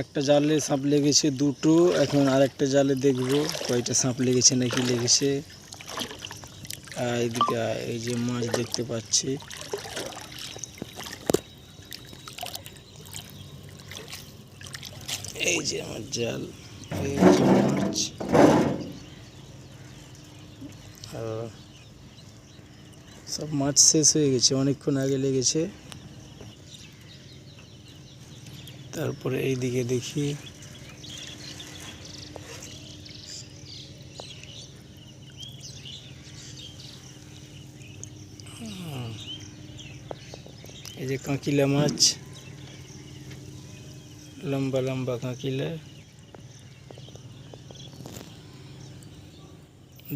একটা জালে সাপ লেগেছে দুটো, এখন আরেকটা জালে দেখব কয়টা সাপ লেগেছে নাকি লেগেছে। আর এদিকে এই যে মাছ দেখতে পাচ্ছি। এই যে আমার জাল মাছ। সব মাছ শেষ হয়ে গেছে, অনেকক্ষণ আগে লেগেছে। তারপরে এই দিকে দেখি এই যে কাঁকিলা মাছ। লম্বা লম্বা কাঁকিলা।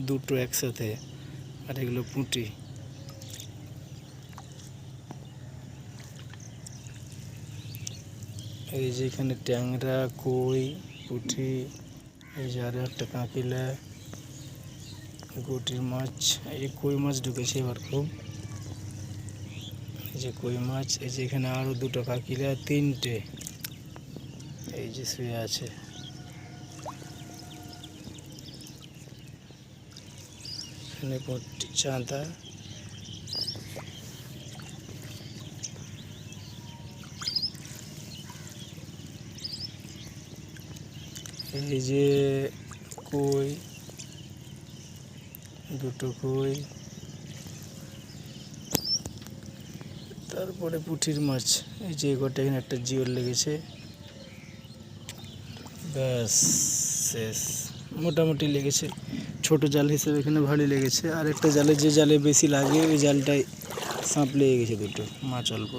দুটো একসাথে, আর এগুলো পুঁটি। এই যে এখানে ট্যাংরা, কই, পুঁটি, এই যে আরও একটা কাঁকিলা গুটির মাছ, এই কই মাছ ঢুকেছে এবার খুব। এই যে কই মাছ, এই যে এখানে আরও দুটো কাঁকিলা তিনটে। এই যে শুয়ে আছে। এখানে চাঁদা। এই যে কই, দুটো কই, তারপরে পুঁটির মাছ। এই যে গোটা এখানে একটা জিওল লেগেছে। ব্যাস, শেষ। মোটামুটি লেগেছে। ছোট জাল হিসেবে এখানে ভালোই লেগেছে। আর একটা জালে যে জালে বেশি লাগে, ওই জালটায় সাঁপ লেগে গেছে দুটো, মাছ অল্প।